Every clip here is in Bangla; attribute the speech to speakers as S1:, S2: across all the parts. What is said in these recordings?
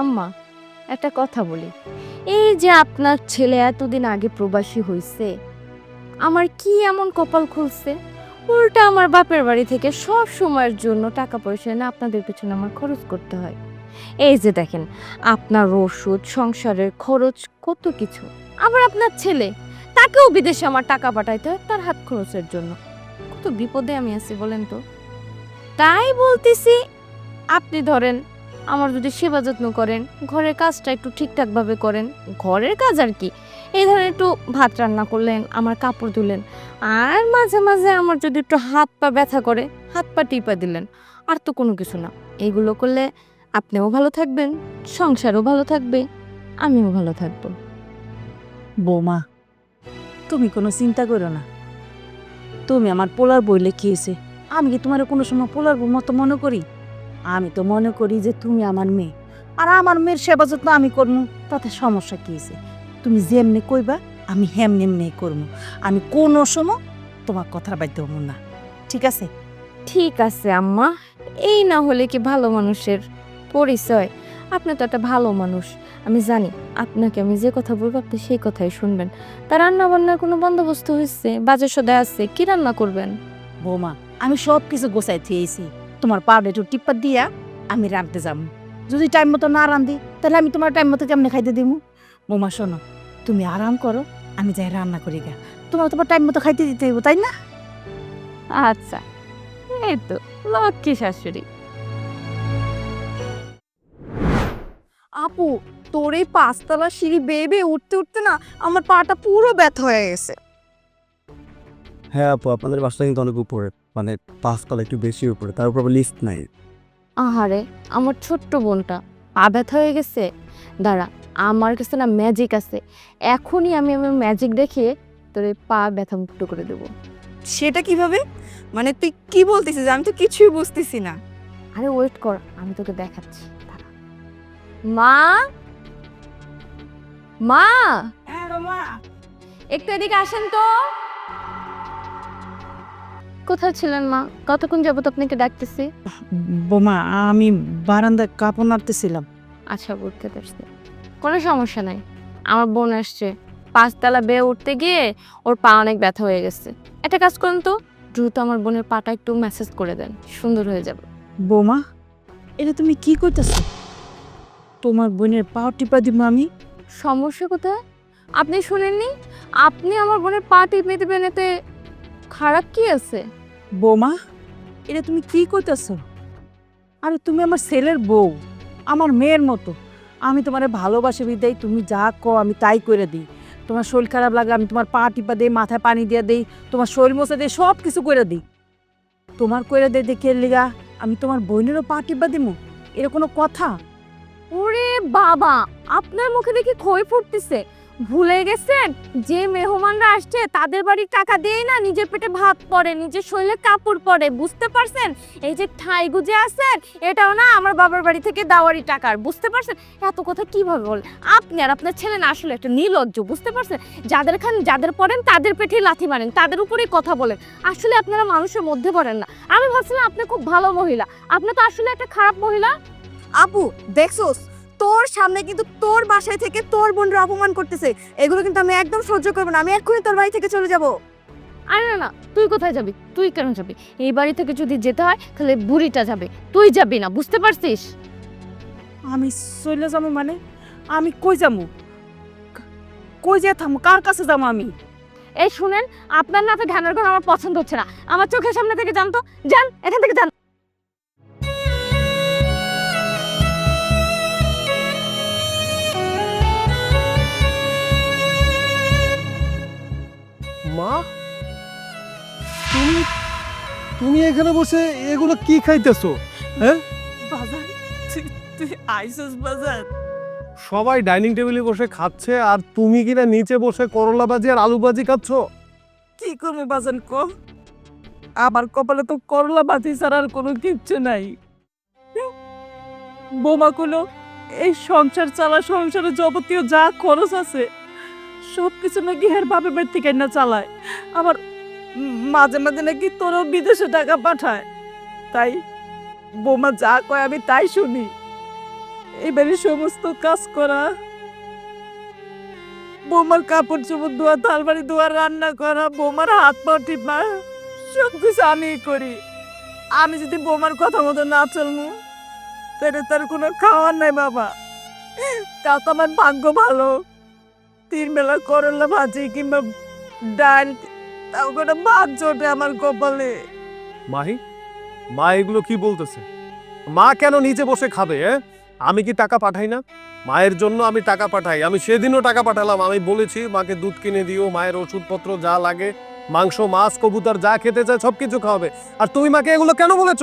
S1: আম্মা, একটা কথা বলি। এই যে আপনার ছেলে এতদিন আগে প্রবাসী হয়েছে আমার কি এমন কপাল খুলছে? উল্টা আমার বাপের বাড়ি থেকে সব সময়ের জন্য টাকা পয়সা এনে আপনাদের পেছনে আমার খরচ করতে হয়। এই যে দেখেন, আপনার ওষুধ, সংসারের খরচ, কত কিছু। আবার আপনার ছেলে, তাকেও বিদেশে আমার টাকা পাঠাইতে হয় তার হাত খরচের জন্য। কত বিপদে আমি আছি বলেন তো? তাই বলতেছি আপনি ধরেন, আমার যদি সেবা যত্ন করেন, ঘরের কাজটা একটু ঠিকঠাকভাবে করেন, ঘরের কাজ আর কি। এই ধরেন একটু ভাত রান্না করলেন, আমার কাপড় ধুলেন, আর মাঝে মাঝে আমার যদি একটু হাত পা ব্যথা করে, হাত পা টিপা দিলেন, আর তো কোনো কিছু না। এইগুলো করলে আপনিও ভালো থাকবেন, সংসারও ভালো থাকবে, আমিও ভালো থাকব।
S2: বৌমা, তুমি কোনো চিন্তা করো না। তুমি আমার পোলার বইলে কি হয়েছে? আমি কি তোমার কোনো সময় পোলার বউ মতো মনে করি? আমি তো মনে করি যে তুমি আমার মেয়ে। আর আমার মেয়ের সেবা যত্ন আমি করব তাতে সমস্যা কি হয়েছে তুমি যেমনি কইবা আমি হেমনি এমনি করব আমি কোনো সময় তোমার কথার বাইতে হব না। ঠিক আছে?
S1: ঠিক আছে আম্মা। এই না হলে কি ভালো মানুষের পরিচয়? আপনি তো একটা ভালো মানুষ। আমি জানি আপনাকে আমি যে কথা বলব আপনি সেই কথাই শুনবেন। তার রান্না বান্নার কোনো বন্দোবস্ত হয়েছে বাজার সদায় আছে কি রান্না করবেন?
S2: বৌমা আমি সব কিছু গোছাই থিয়েছি তোমার পাউডার একটু টিপ্পা দিয়া আমি রাঁধতে যাব যদি টাইম মতো না রাঁধি তাহলে আমি তোমার টাইম মতো কেমনে খাইতে দিব বৌমা শোনো তুমি আরাম করো আমি যাই রান্না করি গা। তোমার তোমার টাইম মতো খাইতে দিতে হইব তাই না?
S1: আচ্ছা এই তো লক্ষ্মী শাশুড়ি।
S3: আপু তোর এই পাঁচতলা সিঁড়ি বেয়ে বেয়ে উঠতে উঠতে না আমার পাটা পুরো ব্যথা হয়ে গেছে।
S4: হ্যাঁ আপু আপনাদের বাসাটা কিন্তু অনেক উপরে। মানে পাঁচতলা একটু বেশি উপরে তার উপর লিস্ট নাই।
S1: আহারে আমার ছোট্ট বোনটা পা ব্যথা হয়ে গেছে। দাঁড়া আমার কাছে না ম্যাজিক আছে। এখনই আমি আমার ম্যাজিক দেখিয়ে তোর পা ব্যথা মুক্ত করে দেবো।
S3: সেটা কীভাবে? মানে তুই কি বলতেছিস? আমি তো কিছুই বুঝতেছি না।
S1: আরে ওয়েট কর আমি তোকে দেখাচ্ছি। দাঁড়া। মা! মা! একটু এদিকে আসেন তো। কোথায় ছিলেন মা? কতক্ষণ যাবত আপনাকে ডাকতেছি?
S2: বোমা আমি বারান্দায় কাপড় নাড়তেছিলাম।
S1: আচ্ছা উঠতে পারছি। কোনো সমস্যা নাই। আমার বোন আসছে। পাঁচতলা বেয়ে উঠতে গিয়ে ওর পা অনেক ব্যথা হয়ে গেছে। একটা কাজ করুন তো। দ্রুত আমার বোনের পাটা একটু মেসেজ করে দেন। সুন্দর হয়ে যাবে।
S2: বোমা এটা তুমি কি করতেছো? তোমার বোনের পা টিপা দিব আমি?
S1: সমস্যা কোথায়? আপনি শুনেননি? আপনি আমার বোনের পা টিপে দেবেন এতে খারাপ কি আছে?
S2: বৌমা এটা তুমি কি করতেছো আরে তুমি আমার ছেলের বউ আমার মেয়ের মতো। আমি তোমারে ভালোবাসে বিদায় তুমি যা কো আমি তাই করে দিই। তোমার শরীর খারাপ লাগে আমি তোমার পা টিপা দিই মাথায় পানি দিয়ে দিই তোমার শরীর মোছা দিই সব কিছু করে দিই। তোমার করে দে দেখে লিগা আমি তোমার বোনেরও পা টিপা দিমু? এর কোনো কথা?
S1: ওরে বাবা আপনার মুখে দেখি খই ফুটতেছে। ভুলে গেছেন? যে মেহমানরা আসছে, তাদের বাড়ির টাকা দিয়ে না নিজের পেটে ভাত পড়ে, নিজের শরীরে কাপড় পরে বুঝতে পারছেন? এই যে ঠাই গুজে আছেন, এটাও না আমার বাবার বাড়ি থেকে দাওয়ারি টাকার, বুঝতে পারছেন? এত কথা কীভাবে বল আপনি আর আপনার ছেলে না আসলে একটা নির্লজ্জ, বুঝতে পারছেন? যাদের খান, যাদের পড়েন, তাদের পেটে লাথি মারেন, তাদের উপরেই কথা বলেন। আসলে আপনারা মানুষের মধ্যে পড়েন না। আমি ভাবছিলাম আপনি খুব ভালো মহিলা। আপনি তো আসলে একটা খারাপ মহিলা।
S3: আপু দেখছোস তোর সামনে কিন্তু তোর বাসায় থেকে তোর বোনরা অপমান করতেছে। এগুলো কিন্তু আমি একদম সহ্য করব না। আমি এক্ষুনি তোর বাড়ি থেকে চলে যাব।
S1: আরে না না তুই কোথায় যাবি? তুই কেন যাবি? এই বাড়ি থেকে যদি যেতে হয় তাহলে বুড়িটা যাবে। তুই যাবি না বুঝতে পারছিস?
S2: আমি চলে যাব মানে? আমি কই যাব? কই যে থামো? কার কাছে যাব আমি?
S1: এই শুনেন আপনার না তো ধ্যানের ঘর আমার পছন্দ হচ্ছে না। আমার চোখের সামনে থেকে যান তো। যান এখান থেকে যান।
S4: এখানে বসে এগুলো কি খাইতেছো হ্যাঁ?
S2: বাজার? তুই আইসস বাজার?
S4: সবাই ডাইনিং টেবিলে বসে খাচ্ছে আর তুমি কিনা নিচে বসে করলা ভাজি আর আলু ভাজি খাচ্ছ।
S2: কি করব বাজান কো আমার কপালে তো করলা বাতি ছাড়া আর কোনো কিচ্ছু নাই। বোমা কোনো এই সংসার চালা সংসারে যাবতীয় যা খরচ আছে সব কিছু নাকি হের বাপের বাড়ি থেকে না চালায়। আবার উম মাঝে মাঝে নাকি তোরও বিদেশে টাকা পাঠায়। তাই বোমা যা কয় আমি তাই শুনি। এবারে সমস্ত কাজ করা। বৌমার কাপড় চোপড় ধোয়া, থালবাড়ি ধোয়া, রান্না করা, বৌমার হাত পা টিপা, সব কিছু আমিই করি। আমি যদি বৌমার কথা মতো না চলমু, তাহলে তার কোনো খাওয়ার নাই বাবা। তাও তো আমার ভাগ্য ভালো। তিন বেলা করলা ভাজি কিংবা ডাল তাও কোনো ভাত জোটে আমার কপালে।
S5: মাহি মা এগুলো কি বলতেছে? মা কেন নিচে বসে খাবে হ্যাঁ আমি কি টাকা পাঠাই না? মায়ের জন্য আমি টাকা পাঠাই। আমি সেদিনও টাকা পাঠালাম। আমি বলেছি মাকে দুধ কিনে দিও মায়ের ওষুধপত্র যা লাগে মাংস মাছ কবুতর যা খেতে চায় সব কিছু খাওয়াবে। আর তুমি মাকে এগুলো কেন বলেছ?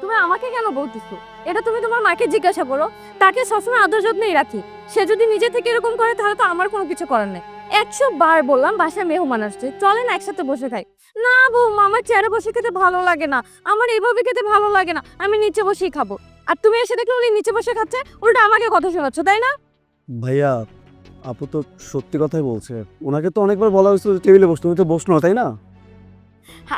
S1: তুমি আমাকে কেন বলতেছো? এটা তুমি তোমার মাকে জিজ্ঞাসা করো। তাকে সবসময় আদর যত্নেই রাখি। সে যদি নিজে থেকে এরকম করে তাহলে তো আমার কোনো কিছু করার নেই। একশো বার বললাম বাসায় মেহমান আসছে। না একসাথে বসে খাই। না বৌমা আমার চেয়ারে বসে খেতে ভালো লাগে না। আমার এইভাবে খেতে ভালো লাগে না। আমি নিচে বসেই খাব। আর তুমি এসে দেখলে উনি নিচে বসে খাচ্ছে উল্টা আমাকে কথা শোনাচ্ছ তাই না?
S4: ভাইয়া আপু তো সত্যি কথাই বলছে। ওনাকে তো অনেকবার বলা হয়েছিল টেবিলে বসতে। তুমি তো বসল না, তাই না?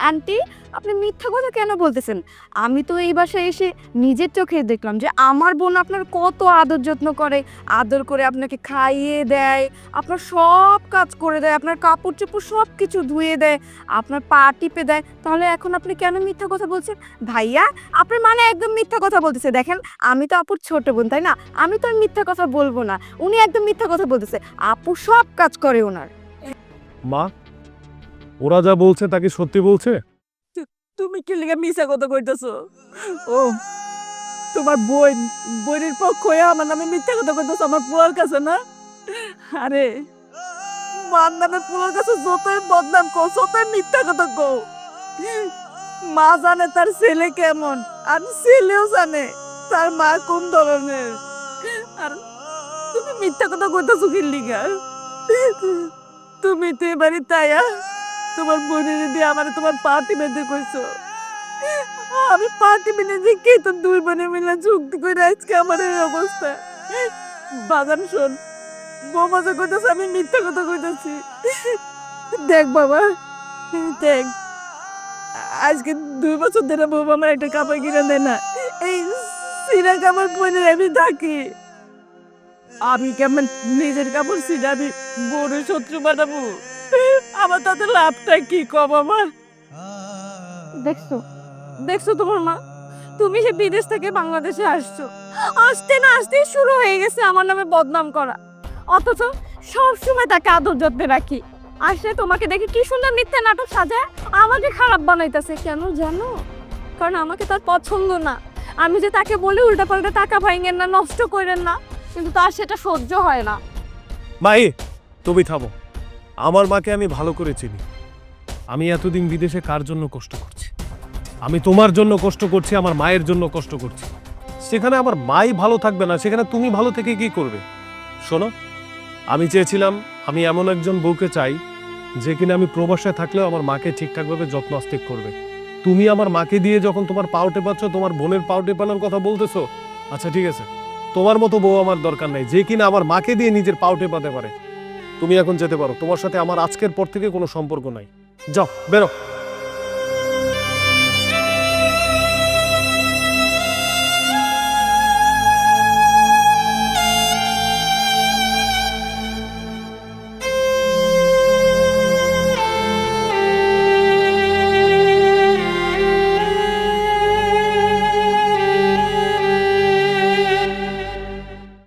S3: আন্টি, আপনি মিথ্যা কথা কেন বলতেছেন? আমি তো এই বাসায় এসে নিজের চোখে দেখলাম যে আমার বোন আপনার কত আদর যত্ন করে, আদর করে আপনাকে খাইয়ে দেয়, আপনার সব কাজ করে দেয়, আপনার কাপড় চোপড় সব কিছু ধুয়ে দেয়, আপনার পা টিপে দেয়। তাহলে এখন আপনি কেন মিথ্যা কথা বলছেন? ভাইয়া, আপনার মানে একদম মিথ্যা কথা বলতেছে। দেখেন, আমি তো আপুর ছোট বোন, তাই না? আমি তো মিথ্যা কথা বলব না। উনি একদম মিথ্যা কথা বলতেছে। আপু সব কাজ করে ওনার।
S5: মা ওরা যা বলছে তা কি সত্যি বলছে?
S2: তুমি কি লিগে মিশা কথা কইতেছো? ও, তোমার বই বোনের পক্ষ হয়ে আমার নামে মিথ্যা কথা কইতেছো, আমার পোয়ার কাছে না? আরে, মার নামে পোলার কাছে যতই বদনাম কো যতই মিথ্যা কথা কো মা জানে তার ছেলে কেমন, আর ছেলেও জানে তার মা কোন ধরনের। আর তুমি মিথ্যা কথা কইতেছো কি লিগা? তুমি তো এবারে তাইয়া তোমার বোনের দিয়ে আমার, তোমার পার্টি বেঁধে কইছো। আমি পার্টি বেঁধে দেখি তো দুই বোনে মিলে যুক্তি করে আজকে আমার এই অবস্থা। বাজান, শোন, বৌমা যে কইতেছে, আমি মিথ্যা কথা কইতেছি। দেখ বাবা, দেখ, আজকে দুই বছর ধরে বৌমা আমার একটা কাপড় কিনে দেয় না। এই সিরা কাপড় পরে আমি থাকি আমি কেমন নিজের কাপড় সিরা আমি বড় শত্রু বানাবো? আমার তাতে লাভটা কি কম আমার?
S1: দেখছ দেখছ তোমার মা? তুমি সে বিদেশ থেকে বাংলাদেশে আসছো আসতে না আসতেই শুরু হয়ে গেছে আমার নামে বদনাম করা। অথচ সব সময় তাকে আদর যত্নে রাখি। আসলে তোমাকে দেখে কি সুন্দর মিথ্যা নাটক সাজায় আমাকে খারাপ বানাইতেছে কেন জানো? কারণ আমাকে তার পছন্দ না। আমি যে তাকে বলি উল্টাপাল্টা টাকা ভাঙেন না নষ্ট করেন না কিন্তু তার সেটা সহ্য হয় না।
S5: মাই তুমি থামো। আমার মাকে আমি ভালো করে চিনি। আমি এতদিন বিদেশে কার জন্য কষ্ট করছি? আমি তোমার জন্য কষ্ট করছি, আমার মায়ের জন্য কষ্ট করছি। সেখানে আমার মাই ভালো থাকবে না, সেখানে তুমি ভালো থেকে কি করবে? শোনো, আমি চেয়েছিলাম আমি এমন একজন বউকে চাই, যে কিনা আমি প্রবাসে থাকলেও আমার মাকে ঠিকঠাকভাবে যত্ন আস্তিক করবে। তুমি আমার মাকে দিয়ে যখন তোমার পাও টেপাচ্ছ তোমার বোনের পাও টেপানোর কথা বলতেছো? আচ্ছা ঠিক আছে। তোমার মতো বউ আমার দরকার নাই, যে কিনা আমার মাকে দিয়ে নিজের পাও টেপাতে পারে। তুমি এখন যেতে পারো। তোমার সাথে আমার আজকের পর থেকে কোনো সম্পর্ক নাই। যাও, বেরো।